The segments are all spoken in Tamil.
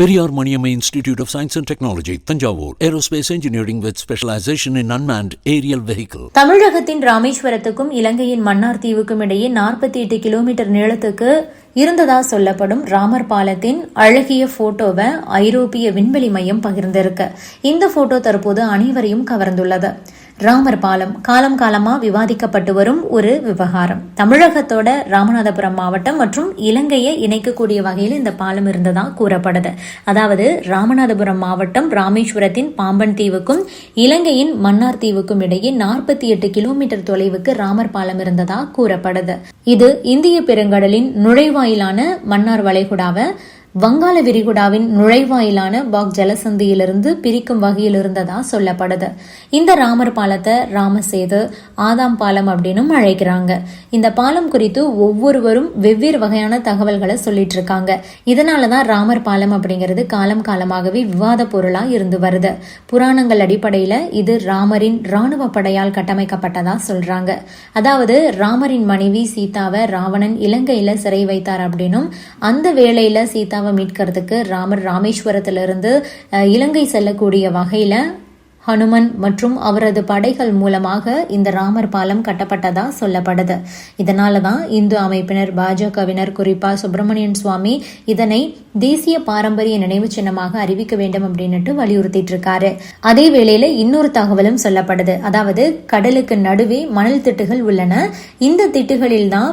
Periyar Maniammai institute of science and technology Thanjavur. Aerospace engineering with specialization in unmanned aerial vehicle தமிழகத்தின் ராமேஸ்வரத்துக்கும் இலங்கையின் மன்னார் தீவுக்கும் இடையே நாற்பத்தி எட்டு கிலோமீட்டர் நீளத்துக்கு இருந்ததா சொல்லப்படும் ராமர் பாலத்தின் அழகிய போட்டோவை ஐரோப்பிய விண்வெளி மையம் பகிர்ந்திருக்கு. இந்த போட்டோ தற்போது அனைவரையும் கவர்ந்துள்ளது. ராமர் பாலம் காலம் காலமாக விவாதிக்கப்பட்டு வரும் ஒரு விவகாரம். தமிழகத்தோட ராமநாதபுரம் மாவட்டம் மற்றும் இலங்கையை இணைக்கக்கூடிய வகையில் இந்த பாலம் இருந்ததா கூறப்படுது. அதாவது ராமநாதபுரம் மாவட்டம் ராமேஸ்வரத்தின் பாம்பன் தீவுக்கும் இலங்கையின் மன்னார் தீவுக்கும் இடையே நாற்பத்தி எட்டு கிலோமீட்டர் தொலைவுக்கு ராமர் பாலம் இருந்ததா கூறப்படுது. இது இந்திய பெருங்கடலின் நுழைவாயிலான மன்னார் வளைகுடாவை வங்காள விரிகுடாவின் நுழைவாயிலான பாக் ஜலசந்தியிலிருந்து பிரிக்கும் வகையில் இருந்ததா சொல்லப்படுது. இந்த ராமர் பாலத்தை ராமசேது ஆதாம் பாலம் அப்படின்னும் அழைக்கிறாங்க. இந்த பாலம் குறித்து ஒவ்வொருவரும் வெவ்வேறு வகையான தகவல்களை சொல்லிட்டு இருக்காங்க. இதனாலதான் ராமர் பாலம் அப்படிங்கிறது காலம் காலமாகவே விவாத பொருளா இருந்து வருது. புராணங்கள் அடிப்படையில இது ராமரின் ராணுவ படையால் கட்டமைக்கப்பட்டதா சொல்றாங்க. அதாவது ராமரின் மனைவி சீதாவை ராவணன் இலங்கையில சிறை வைத்தார் அப்படின்னும் அந்த வேளையில சீதா சீதாவை மீட்கிறதுக்கு ராமர் ராமேஸ்வரத்திலிருந்து இலங்கை செல்லக்கூடிய வகையில் ஹனுமன் மற்றும் அவரது படைகள் மூலமாக இந்த ராமர் பாலம் கட்டப்பட்டதா சொல்லப்படுது. இதனால தான் இந்து அமைப்பினர் பாஜகவினர் குறிப்பா சுப்பிரமணியன் சுவாமி இதனை தேசிய பாரம்பரிய நினைவு சின்னமாக அறிவிக்க வேண்டும் அப்படின்னுட்டு வலியுறுத்திட்டு இருக்காரு அதே வேளையில இன்னொரு தகவலும் சொல்லப்படுது. அதாவது கடலுக்கு நடுவே மணல் திட்டுகள் உள்ளன. இந்த திட்டுகளில் தான்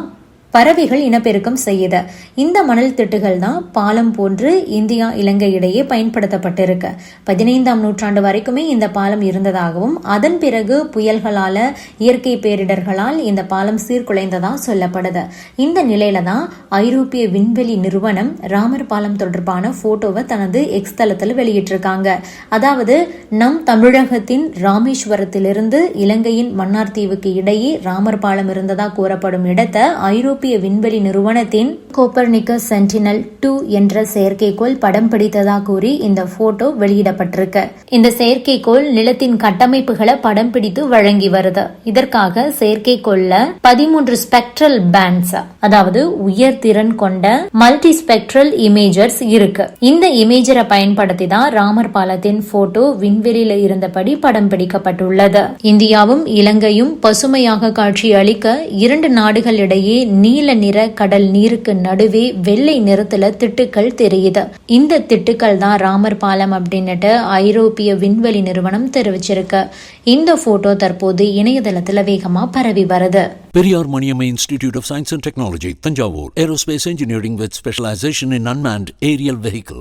பறவைகள் இனப்பெருக்கம் செய்யுது. இந்த மணல் திட்டுகள் தான் பாலம் போன்று இந்தியா இலங்கை இடையே பயன்படுத்தப்பட்டிருக்கு. பதினைந்தாம் நூற்றாண்டு வரைக்குமே இந்த பாலம் இருந்ததாகவும் அதன் பிறகு புயல்களால இயற்கை பேரிடர்களால் இந்த பாலம் சீர்குலைந்ததா சொல்லப்படுது. இந்த நிலையில தான் ஐரோப்பிய விண்வெளி நிறுவனம் ராமர் பாலம் தொடர்பான போட்டோவை தனது எக்ஸ் தளத்தில் வெளியிட்டிருக்காங்க. அதாவது நம் தமிழகத்தின் ராமேஸ்வரத்திலிருந்து இலங்கையின் மன்னார் தீவுக்கு இடையே ராமர் பாலம் இருந்ததா கூறப்படும் இடத்தை ஐரோப்பிய ஐரோப்பிய விண்வெளி நிறுவனத்தின் கோப்பர்னிக்கஸ் சென்டினல் டூ என்ற செயற்கைக்கோள் படம் பிடித்ததா கூறி இந்த போட்டோ வெளியிடப்பட்டிருக்கு. இந்த செயற்கைக்கோள் நிலத்தின் கட்டமைப்புகளை படம் பிடித்து வழங்கி வருது. இதற்காக செயற்கைக்கோள்ல பதிமூன்று ஸ்பெக்ட்ரல் பேண்ட்ஸ் அதாவது உயர் திறன் கொண்ட மல்டி ஸ்பெக்ட்ரல் இமேஜர்ஸ் இருக்கு. இந்த இமேஜரை பயன்படுத்தி தான் ராமர் பாலத்தின் போட்டோ விண்வெளியில இருந்தபடி படம் பிடிக்கப்பட்டுள்ளது. இந்தியாவும் இலங்கையும் பசுமையாக காட்சி அளிக்க இரண்டு நாடுகள் இடையே நீல நிற கடல் நீருக்கு நடுவே வெள்ளை நிறத்துல திட்டுக்கள் தெரியுது இந்த திட்டுக்கள் தான் ராமர் பாலம் அப்படின்னுட்டு ஐரோப்பிய விண்வெளி நிறுவனம் தெரிவிச்சிருக்கு இந்த போட்டோ தற்போது இணையதளத்துல வேகமா பரவி வருது Periyar Maniam institute of science and technology Thanjavur aerospace engineering with specialization in unmanned aerial vehicle